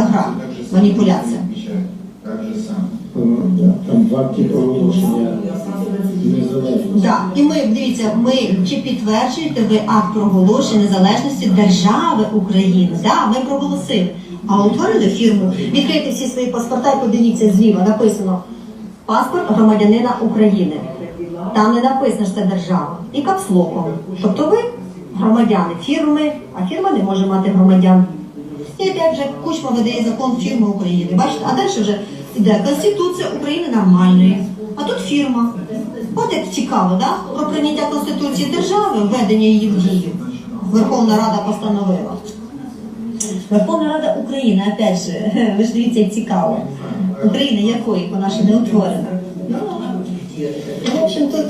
це гра, маніпуляція. Там незалежності. Так, і ми дивіться, ми чи підтверджуєте ви акт проголошення незалежності держави України? Так, ми проголосили. А утворили фірму, відкрийте всі свої паспорта і подивіться зліва, написано паспорт громадянина України. Там не написано, що це держава. І капслоком. Тобто ви громадяни фірми, а фірма не може мати громадян. І опять же Кучма видає закон фірми України. Бачите, а далі вже йде Конституція України нормальної. А тут фірма. От як цікаво, да? Про прийняття Конституції держави, введення її в дію. Верховна Рада постановила. Верховна Рада України, опять же, ви ж дивіться, цікаво. України якої, вона ще не утворена. Ну, в общем, тут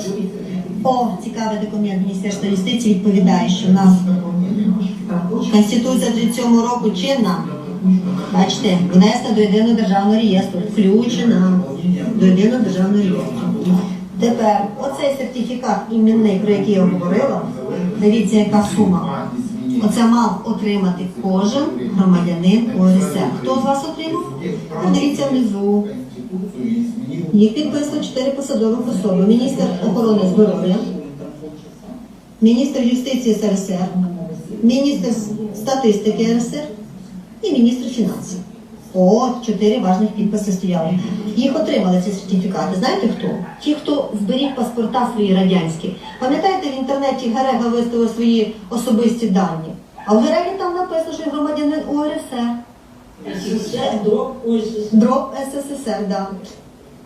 о, цікавий документ Міністерства юстиції відповідає, що в нас Конституція 37 року чинна. Бачите, внесена до єдиного державного реєстру, включена до єдиного державного реєстру. Тепер оцей сертифікат іменний, про який я говорила, дивіться, яка сума. Оце мав отримати кожен громадянин ОРСР. Хто з вас отримав? Ну, дивіться внизу. Їх підписано чотири посадових особи. Міністр охорони здоров'я, міністр юстиції СРСР, міністр статистики РСР і міністр фінансів. О, чотири важних підписи стояли. Їх отримали ці сертифікати. Знаєте хто? Ті, хто зберіг паспорта свої радянські. Пам'ятаєте, в інтернеті Герега виставив свої особисті дані. А в Герегі там написано, що громадянин УРСР. Дроб СССР, да.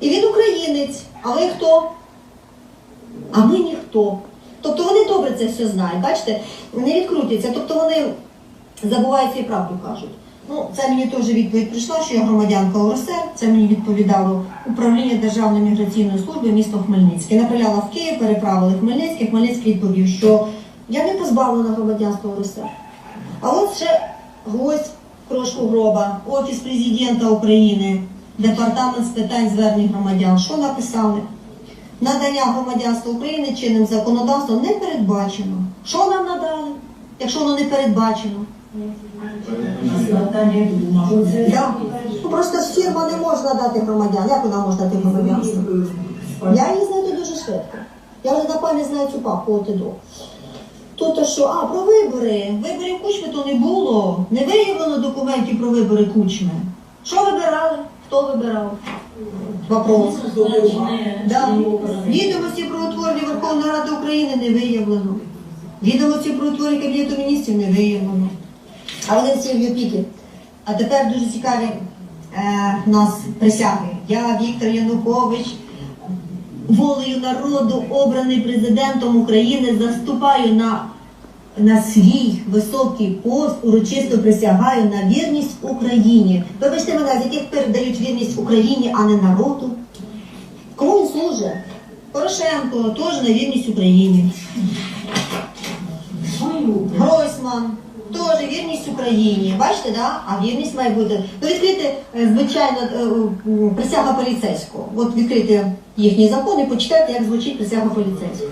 І він українець. А ви хто? А ми ніхто. Це все знають, бачите, не відкрутяться. Тобто вони забуваються і правду кажуть. Ну, це мені теж відповідь прийшла, що я громадянка ОРСР. Це мені відповідало управління Державної міграційної служби місто Хмельницьке. Направляла в Київ, переправили Хмельницький. Хмельницький відповів, що я не позбавлена громадянства ОРСР. А от ще гвоздь крошку гроба, Офіс президента України, Департамент з питань звернень громадян. Що написали? Надання громадянства України чинним законодавством не передбачено. Що нам надали, якщо воно не передбачено? Ну, просто фірма не може надати громадян. Як вона може дати громадянство? Я її знайду дуже швидко. Я вже на пам'ять знаю цю папку от іду. Тут що, а, про вибори. Виборів кучми то не було. Не виявлено документів про вибори кучми. Що вибирали? Хто вибирав? Вопрос. Да. Відомості про утворення Верховної Ради України не виявлено. Відомості про утворення Кабінету міністрів не виявлено. А вони всі в Юпіки. А тепер дуже цікаві е, нас присяги. Я, Віктор Янукович, волею народу, обраний президентом України, заступаю на, на свій високий пост, урочисто присягаю на вірність Україні. Вибачте мене, з яких передають вірність Україні, а не народу. Кому він служить? Порошенко теж на вірність Україні. Гройсман, теж вірність Україні. Бачите, да? А вірність має бути. Ну, відкрити, е, звичайно, е, е, присяга поліцейського. От відкрити їхні закони, почитайте, як звучить присяга поліцейського.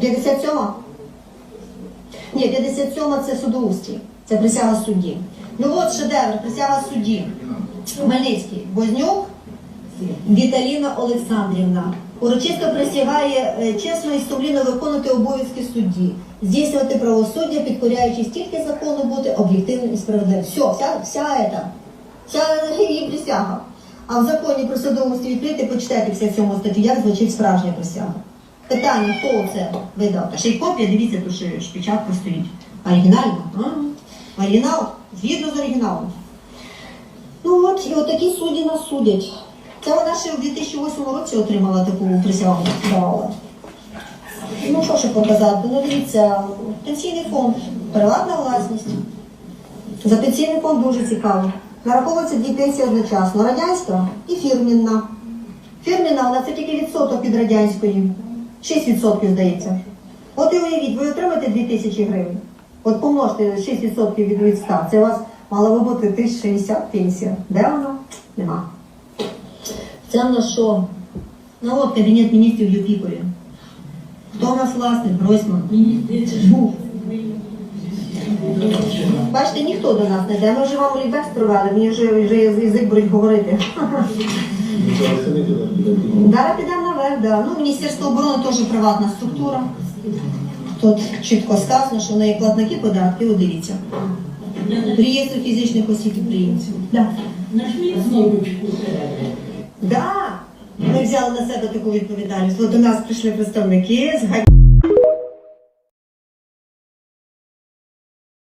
57-ма? Ні, 57-ма це судоустрій. Це присяга судді. Ну от шедевр, присяга судді. Хмельницький, Вознюк, Віталіна Олександрівна урочисто присягає е, чесно і сумлінно виконувати обов'язки судді, здійснювати правосуддя, підкоряючись тільки закону, бути об'єктивним і справедливим. Все, вся, вся ета, вся її присяга. А в законі про судову відкрити, почитайте 57 статтю, як звучить справжня присяга. Питання, хто це видав? Та ще й копія, дивіться, тут ще печатка стоїть. Оригінальна? А? Оригінал? Згідно з оригіналом. Ну от, і отакі судді нас судять. Це вона ще у 2008 році отримала таку присягу. Давала. Ну що ще показати? Ну дивіться, пенсійний фонд, приватна власність. За пенсійний фонд дуже цікаво. Нараховуються дві пенсії одночасно. Радянська і фірмінна. Фірмінна, вона це тільки відсоток від радянської. 6% здається. От і уявіть, ви отримаєте 2 тисячі гривень. От помножте 6% від від 100. Це у вас мала би бути 1060 пенсія. Де вона? Нема. Це в нас що? Ну от кабінет міністрів Юпікові. Хто у нас власник? Гройсман. Був. Бачите, ніхто до нас не йде. Ми вже вам лікбез провели, мені вже, вже язик будуть говорити. Зараз підемо. Підемо наверх, да. Ну, Міністерство оборони теж приватна структура. Тут чітко сказано, що в неї платники податків, дивіться. Реєстр фізичних осіб приємців. Да. Нажміть кнопочку. Да. Ми взяли на себе таку відповідальність. От до нас прийшли представники